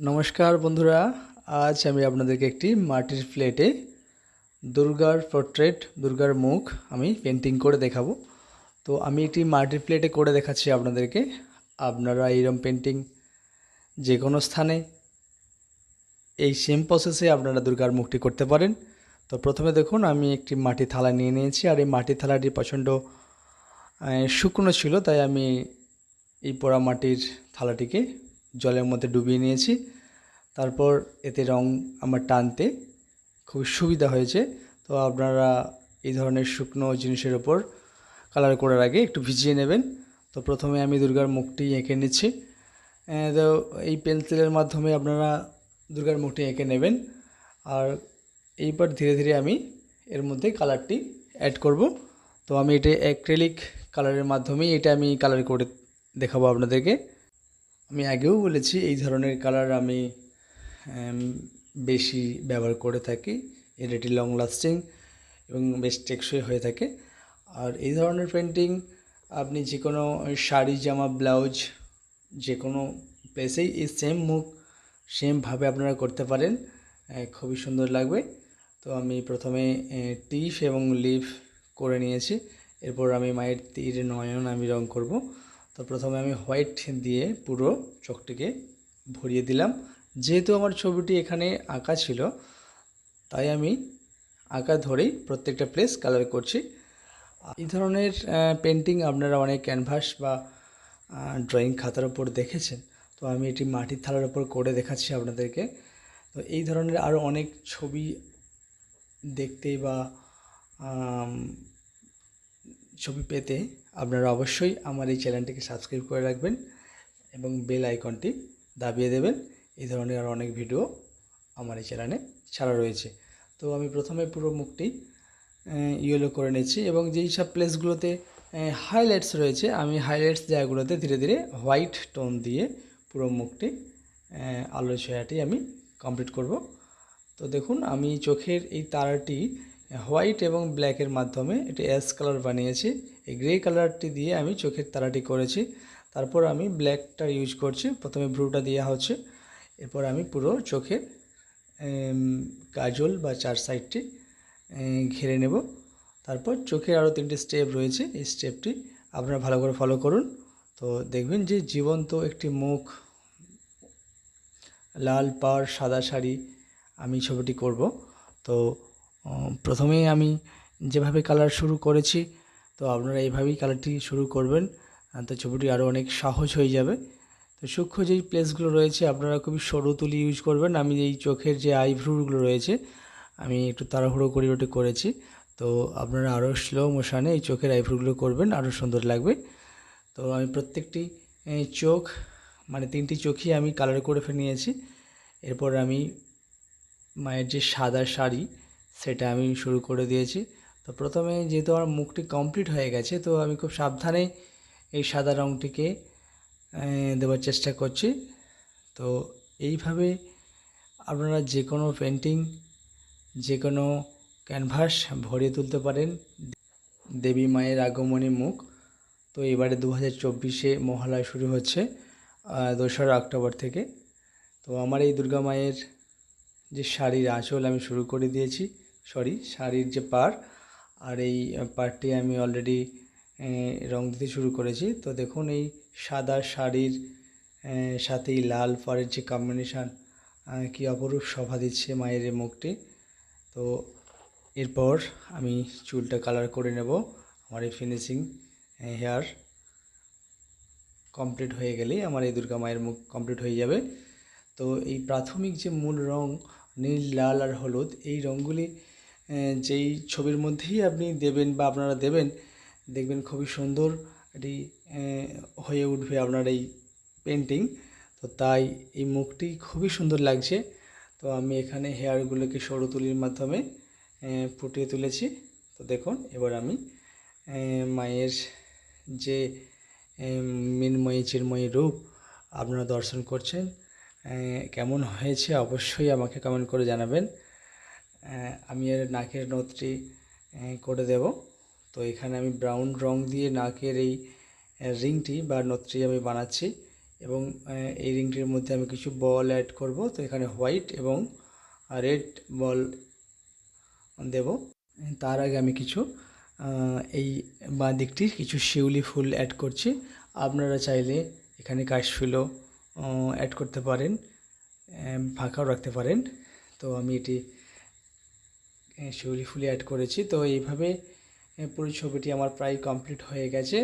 নমস্কার বন্ধুরা, আজ আমি আপনাদেরকে একটি মাটির প্লেটে দুর্গার পোর্ট্রেট দুর্গার মুখ আমি পেন্টিং করে দেখাবো। তো আমি একটি মাটির প্লেটে করে দেখাচ্ছি আপনাদেরকে। আপনারা এইরকম পেন্টিং যে কোনো স্থানে, এই সেম প্রসেসে আপনারা দুর্গার মুখটি করতে পারেন। তো প্রথমে দেখুন, আমি একটি মাটি থালা নিয়ে নিয়েছি, আর এই মাটির থালাটি প্রচণ্ড শুকনো ছিল, তাই আমি এই পোড়া মাটির থালাটিকে জলের মধ্যে ডুবিয়ে নিয়েছি। তারপর এতে রং আমার টানতে খুব সুবিধা হয়েছে। তো আপনারা এই ধরনের শুকনো জিনিসের ওপর কালার করার আগে একটু ভিজিয়ে নেবেন। তো প্রথমে আমি দুর্গার মুখটি এঁকে নিচ্ছি। তো এই পেন্সিলের মাধ্যমে আপনারা দুর্গার মুখটি এঁকে নেবেন। আর এইবার ধীরে ধীরে আমি এর মধ্যে কালারটি অ্যাড করব। তো আমি এটা অ্যাক্রেলিক কালারের মাধ্যমেই এটা আমি কালার করে দেখাবো আপনাদেরকে। আমি আগেও বলেছি, এই ধরনের কালার আমি বেশি ব্যবহার করে থাকি। এর এটি লং লাস্টিং এবং বেশ টেকসই হয়ে থাকে। আর এই ধরনের পেন্টিং আপনি যে কোনো শাড়ি, জামা ব্লাউজ যে কোনো প্লেসেই এই সেম মুখ সেমভাবে আপনারা করতে পারেন। খুবই সুন্দর লাগবে। তো আমি প্রথমে টিফ এবং লিফ করে নিয়েছি। এরপর আমি মায়ের তীর নয়ন আমি রং করব। তো প্রথমে আমি হোয়াইট দিয়ে পুরো চোখটিকে ভরিয়ে দিলাম। যেহেতু আমার ছবিটি এখানে আঁকা ছিল, তাই আমি আঁকা ধরেই প্রত্যেকটা প্লেস কালার করছি। এই ধরনের পেন্টিং আপনারা অনেক ক্যানভাস বা ড্রয়িং খাতার উপর দেখেছেন। তো আমি এটি মাটির থালার উপর করে দেখাচ্ছি আপনাদেরকে। তো এই ধরনের আরও অনেক ছবি দেখতে বা ছবি পেতে আপনারা অবশ্যই আমার এই চ্যানেলটিকে সাবস্ক্রাইব করে রাখবেন এবং বেল আইকনটি দাবিয়ে দেবেন। এই ধরনের আর অনেক ভিডিও আমার এই চ্যানেলে ছাড়া রয়েছে। তো আমি প্রথমে পুরো মুখটি ইয়েলো করে নিচ্ছি এবং যেই সব প্লেসগুলোতে হাইলাইটস রয়েছে, আমি হাইলাইটস জায়গাগুলোতে ধীরে ধীরে হোয়াইট টোন দিয়ে পুরো মুখটি আলো ছায়াটি আমি কমপ্লিট করব। তো দেখুন, আমি চোখের এই তারাটি হোয়াইট এবং ব্ল্যাকের মাধ্যমে এটি অ্যাশ কালার বানিয়েছি। এই গ্রে কালারটি দিয়ে আমি চোখের তারাটি করেছি। তারপর আমি ব্ল্যাকটা ইউজ করছি। প্রথমে ব্রুটা দেওয়া হচ্ছে। এরপর আমি পুরো চোখের কাজল বা চার সাইডটি ঘিরে নেব। তারপর চোখের আরও তিনটে স্টেপ রয়েছে। এই স্টেপটি আপনারা ভালো করে ফলো করুন। তো দেখবেন যে জীবন্ত একটি মুখ, লাল পাড়, সাদা শাড়ি আমি ছবিটি করব। তো প্রথমেই আমি যেভাবে কালার শুরু করেছি, তো আপনারা এইভাবেই কালারটি শুরু করবেন। তো ছবিটি আরও অনেক সহজ হয়ে যাবে। তো সূক্ষ্ম যেই প্লেসগুলো রয়েছে, আপনারা খুবই সরু তুলি ইউজ করবেন। আমি এই চোখের যে আইভ্রুগুলো রয়েছে, আমি একটু তাড়াহুড়ো করে ওটি করেছি। তো আপনারা আরও স্লো মোশানে এই চোখের আইভ্রুগুলো করবেন আরও সুন্দর লাগবে। তো আমি প্রত্যেকটি চোখ মানে তিনটি চোখই আমি কালার করে ফেলে নিয়েছি। এরপর আমি মায়ের যে সাদা শাড়ি সেটা আমি শুরু করে দিয়েছি। তো প্রথমে যেহেতু আমার মুখটি কমপ্লিট হয়ে গেছে, তো আমি খুব সাবধানে এই সাদা রঙটিকে দেওয়ার চেষ্টা করছি। তো এইভাবে আপনারা যে কোনো পেন্টিং যে কোনো ক্যানভাস ভরিয়ে তুলতে পারেন। দেবী মায়ের আগমনী মুখ। তো এবারে দু হাজার চব্বিশে মহালয় শুরু হচ্ছে দোসরা অক্টোবর থেকে। তো আমার এই দুর্গা মায়ের যে শাড়ির আঁচল আমি শুরু করে দিয়েছি। সরি, শাড়ির যে পার আর এই পারটি আমি অলরেডি রং দিতে শুরু করেছি। তো দেখুন, এই সাদা শাড়ির সাথে এই লাল পাড়ের যে কম্বিনেশান কি অপরূপ শোভা দিচ্ছে মায়ের এই মুখটি। তো এরপর আমি চুলটা কালার করে নেব। আমার এই ফিনিশিং হেয়ার কমপ্লিট হয়ে গেলেই আমার এই দুর্গা মায়ের মুখ কমপ্লিট হয়ে যাবে। তো এই প্রাথমিক যে মূল রং, নীল, লাল আর হলুদ, এই রঙগুলি যেই ছবির মধ্যেই আপনি দেবেন বা আপনারা দেবেন, দেখবেন খুবই সুন্দর এটি হয়ে উঠবে আপনার এই পেন্টিং তো তাই এই মুখটি খুবই সুন্দর লাগছে। তো আমি এখানে হেয়ারগুলোকে সরু তুলির মাধ্যমে ফুটিয়ে তুলেছি। তো দেখুন, এবার আমি মায়ের যে মৃন্ময়ী চিন্ময়ী রূপ আপনারা দর্শন করছেন কেমন হয়েছে অবশ্যই আমাকে কমেন্ট করে জানাবেন। আমি এর নাকের নথটি করে দেব। তো এখানে আমি ব্রাউন রং দিয়ে নাকের এই রিংটি বা নথটি আমি বানাচ্ছি এবং এই রিংটির মধ্যে আমি কিছু বল অ্যাড করব। তো এখানে হোয়াইট এবং রেড বল দেব। তার আগে আমি কিছু এই বাঁ দিকটির কিছু শিউলি ফুল অ্যাড করছি। আপনারা চাইলে এখানে কাশফুলও অ্যাড করতে পারেন ফাঁকাও রাখতে পারেন। তো আমি এটি শিউলি ফুলে অ্যাড করেছি। তো এইভাবে পুরো ছবিটি আমার প্রায় কমপ্লিট হয়ে গেছে।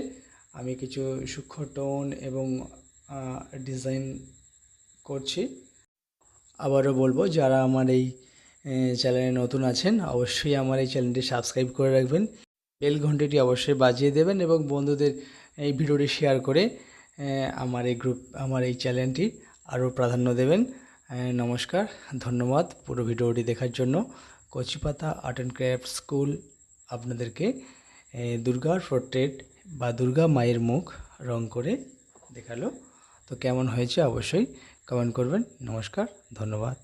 আমি কিছু সূক্ষ্ম টোন এবং ডিজাইন করছি। আবারও বলব, যারা আমার এই চ্যানেলে নতুন আছেন, অবশ্যই আমার এই চ্যানেলটি সাবস্ক্রাইব করে রাখবেন। বেল ঘন্টিটি অবশ্যই বাজিয়ে দেবেন এবং বন্ধুদের এই ভিডিওটি শেয়ার করে আমার এই গ্রুপ আমার এই চ্যানেলটি আরও প্রাধান্য দেবেন। নমস্কার, ধন্যবাদ পুরো ভিডিওটি দেখার জন্য। Kochipata art and craft school আপনাদেরকে দুর্গার পোর্ট্রেট বা দুর্গা মায়ের মুখ রং করে দেখাল। তো কেমন হয়েছে অবশ্যই কমেন্ট করবেন। নমস্কার, ধন্যবাদ।